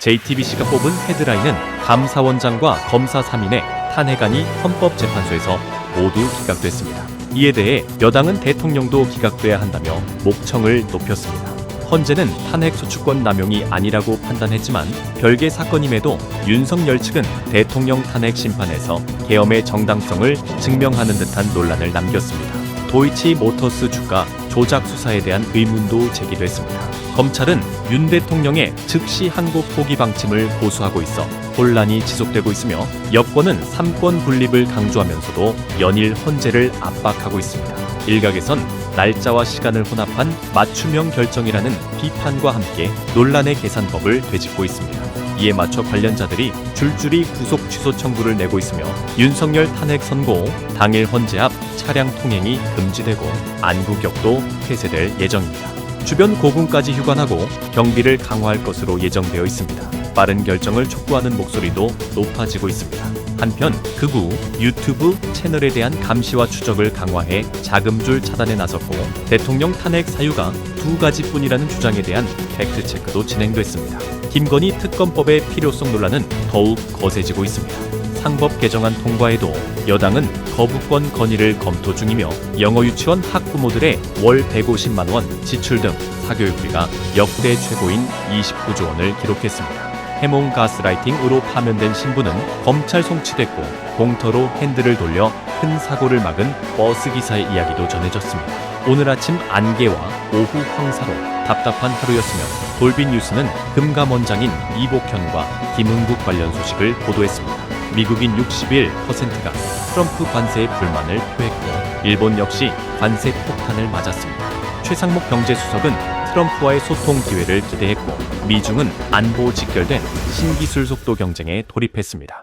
JTBC가 뽑은 헤드라인은 감사원장과 검사 3인의 탄핵안이 헌법재판소에서 모두 기각됐습니다. 이에 대해 여당은 대통령도 기각돼야 한다며 목청을 높였습니다. 헌재는 탄핵 소추권 남용이 아니라고 판단했지만 별개 사건임에도 윤석열 측은 대통령 탄핵 심판에서 계엄의 정당성을 증명하는 듯한 논란을 남겼습니다. 도이치 모터스 주가 조작 수사에 대한 의문도 제기됐습니다. 검찰은 윤 대통령의 즉시 항고 포기 방침을 고수하고 있어 혼란이 지속되고 있으며 여권은 삼권 분립을 강조하면서도 연일 헌재를 압박하고 있습니다. 일각에선 날짜와 시간을 혼합한 맞춤형 결정이라는 비판과 함께 논란의 계산법을 되짚고 있습니다. 이에 맞춰 관련자들이 줄줄이 구속 취소 청구를 내고 있으며 윤석열 탄핵 선고 후 당일 헌재 앞 차량 통행이 금지되고 안구격도 폐쇄될 예정입니다. 주변 고궁까지 휴관하고 경비를 강화할 것으로 예정되어 있습니다. 빠른 결정을 촉구하는 목소리도 높아지고 있습니다. 한편 극우 유튜브 채널에 대한 감시와 추적을 강화해 자금줄 차단에 나섰고 대통령 탄핵 사유가 두 가지뿐이라는 주장에 대한 팩트 체크도 진행됐습니다. 김건희 특검법의 필요성 논란은 더욱 거세지고 있습니다. 상법 개정안 통과에도 여당은 거부권 건의를 검토 중이며 영어 유치원 학부모들의 월 150만 원 지출 등 사교육비가 역대 최고인 29조 원을 기록했습니다. 해몽 가스라이팅으로 파면된 신부는 검찰 송치됐고 공터로 핸들을 돌려 큰 사고를 막은 버스 기사의 이야기도 전해졌습니다. 오늘 아침 안개와 오후 황사로 답답한 하루였으며 돌빈 뉴스는 금감 원장인 이복현과 김은국 관련 소식을 보도했습니다. 미국인 61%가 트럼프 관세에 불만을 표했고 일본 역시 관세 폭탄을 맞았습니다. 최상목 경제수석은 트럼프와의 소통 기회를 기대했고 미중은 안보 직결된 신기술 속도 경쟁에 돌입했습니다.